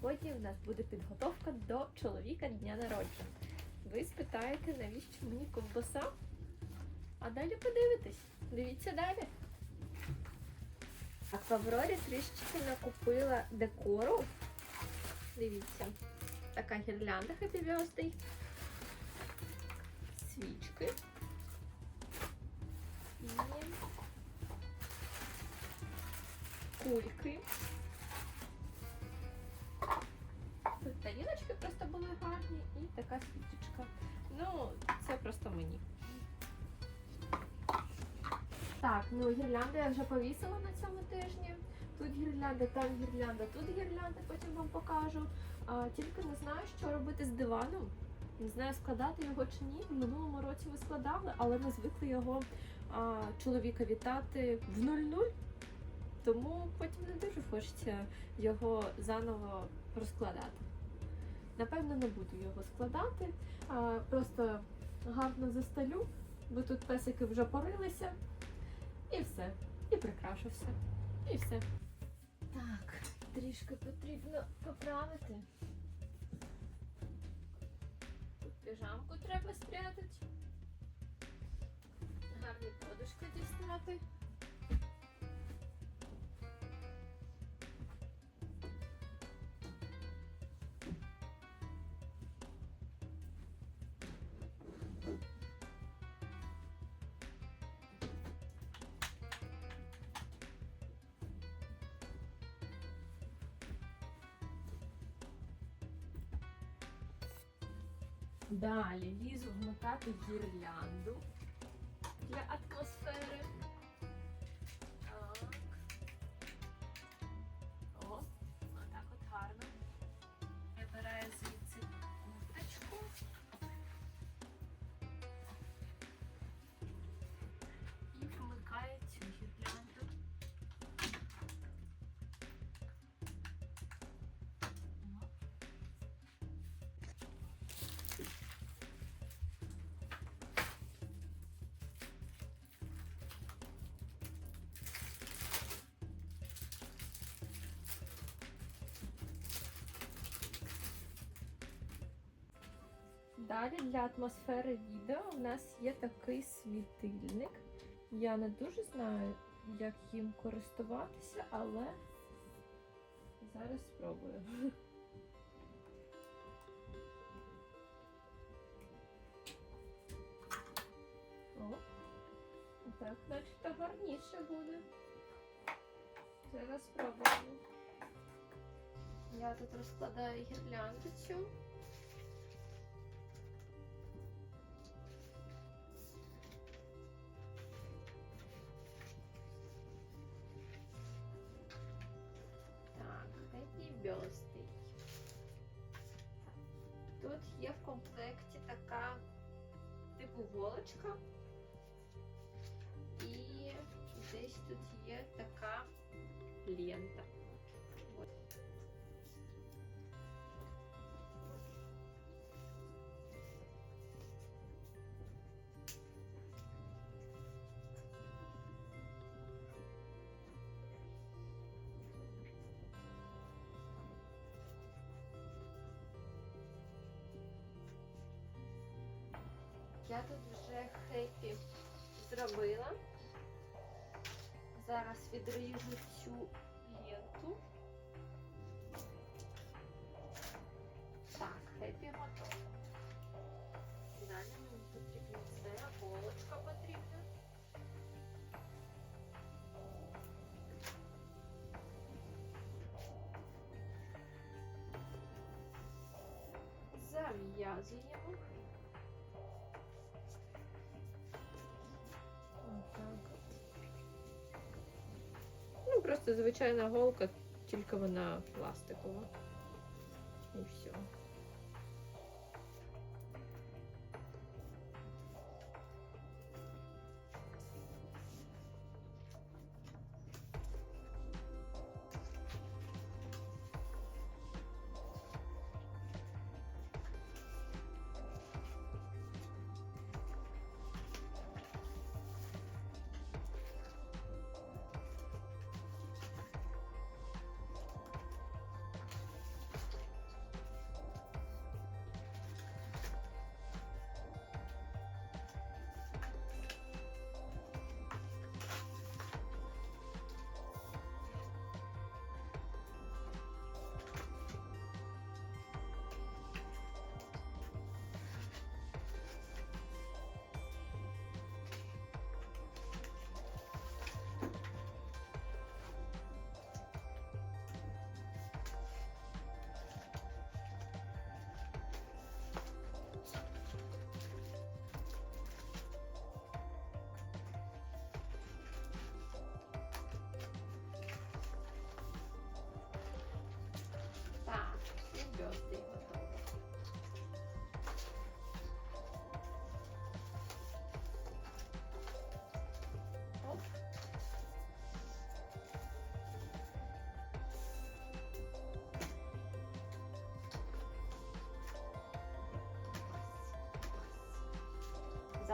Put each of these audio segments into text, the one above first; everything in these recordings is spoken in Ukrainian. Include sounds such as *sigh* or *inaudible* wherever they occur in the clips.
сьогодні в нас буде підготовка до чоловіка дня народження. Ви спитаєте, навіщо мені ковбаса? А далі подивитесь. Дивіться далі. А в Аврорі трішечки накупила декору. Дивіться, така гірлянда Birthday. Свічки. І кульки. Ну гірлянди я вже повісила на цьому тижні. Тут гірлянда, там гірлянда, тут гірлянда, потім вам покажу. А, тільки не знаю, що робити з диваном. Не знаю, складати його чи ні. В минулому році ми складали, але ми звикли його а, чоловіка вітати в 0-0. Тому потім не дуже хочеться його заново розкладати. Напевно, не буду його складати. А, просто гарно застелю, бо тут песики вже порилися. І все. І прикрашу все. І все. Так, трішки потрібно поправити. Тут піжамку треба спрятати. Гарні подушки дістати. Далі лізу вмотати гірлянду для атмосфери. Далі для атмосфери відео у нас є такий світильник. Я не дуже знаю, як їм користуватися, але зараз спробую. О, так, начебто гарніше буде. Зараз спробуємо. Я тут розкладаю гірлянду Happy Birthday. Тут є в комплекті така типу голочка. І десь тут є така лента. Я тут вже хеппі зробила. Зараз відріжу цю ленту. Так, хеппі готово. Далі мені потрібно це, голочка потрібна. Зав'язуємо. Просто звичайна голка, тільки вона пластикова. І все.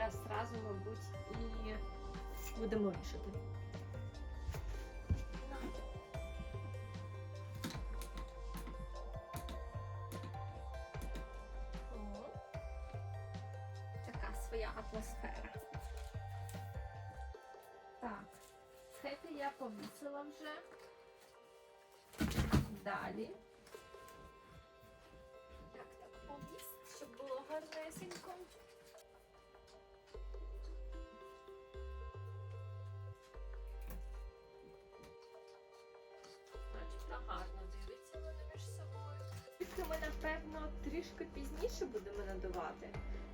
Разу, мабуть, і будемо вішати. О, Така своя атмосфера. Так, схети я повісила вже. Далі. Так, так, повіс, щоб було гарнесенько. Ми, напевно, трішки пізніше будемо надувати,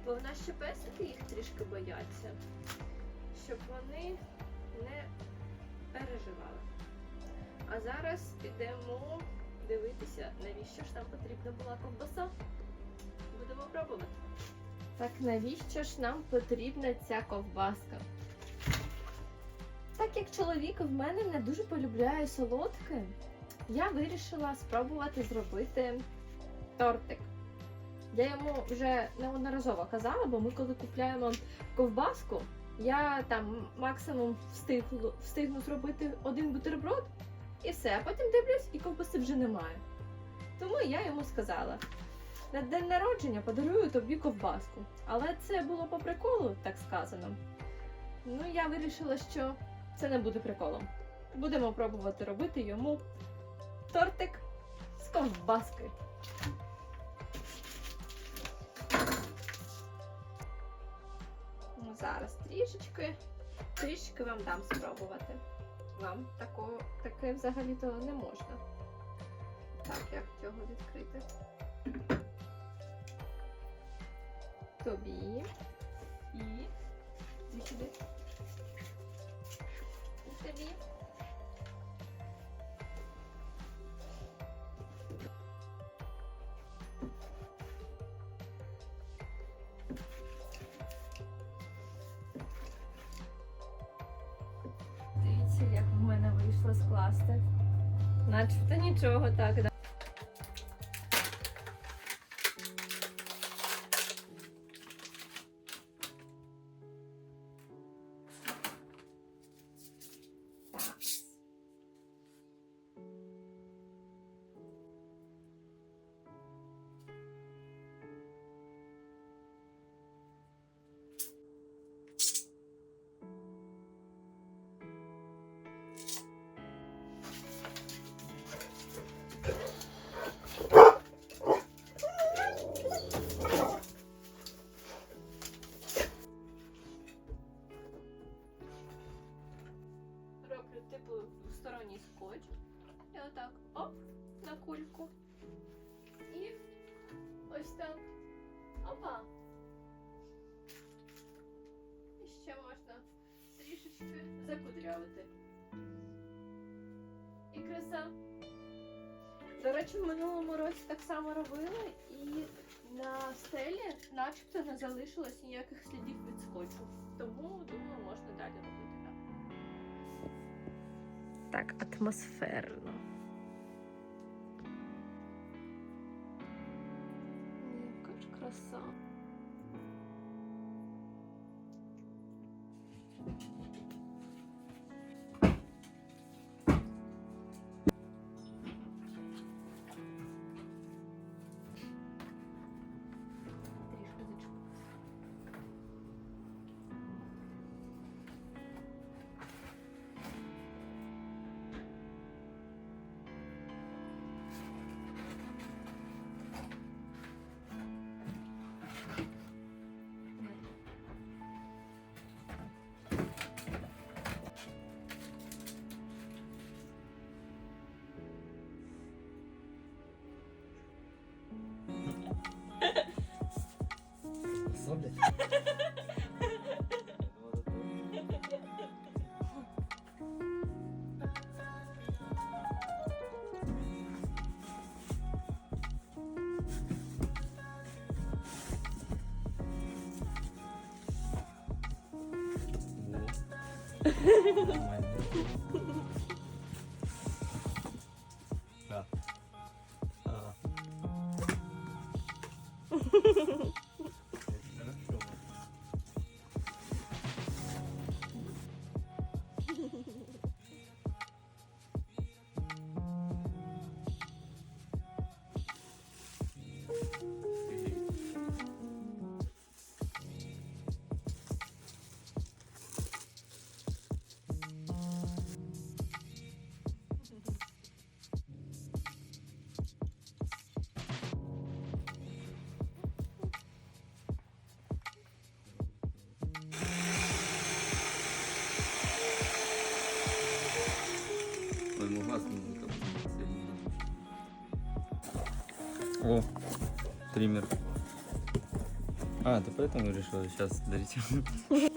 бо в нас ще песики їх трішки бояться, щоб вони не переживали. А зараз підемо дивитися, навіщо ж нам потрібна була ковбаса. Будемо пробувати. Так навіщо ж нам потрібна ця ковбаска? Так як чоловік в мене не дуже полюбляє солодке, я вирішила спробувати зробити тортик. Я йому вже неодноразово казала, бо ми коли купляємо ковбаску, я там максимум встигну, встигну зробити один бутерброд і все. А потім дивлюсь, і ковбаси вже немає. Тому я йому сказала: на день народження подарую тобі ковбаску. Але це було по приколу, так сказано. Ну, я вирішила, що це не буде приколом. Будемо пробувати робити йому тортик з ковбаски. Зараз трішечки, трішечки вам дам спробувати. Вам такого, таке взагалі-то не можна. Так, як цього відкрити? Тобі і сюди. Тобі. Скласти. Начебто нічого так, да. Скотч. І отак оп на кульку. І ось так. Опа. І ще можна трішечки закудрявити. І краса. До речі, в минулому році так само робила і на стелі начебто не залишилось ніяких слідів від скотчу. Тому думаю, можна далі робити так. Так, атмосферно. Яка Oh my goodness. Триммер. А, ты поэтому решил сейчас дарить? *laughs*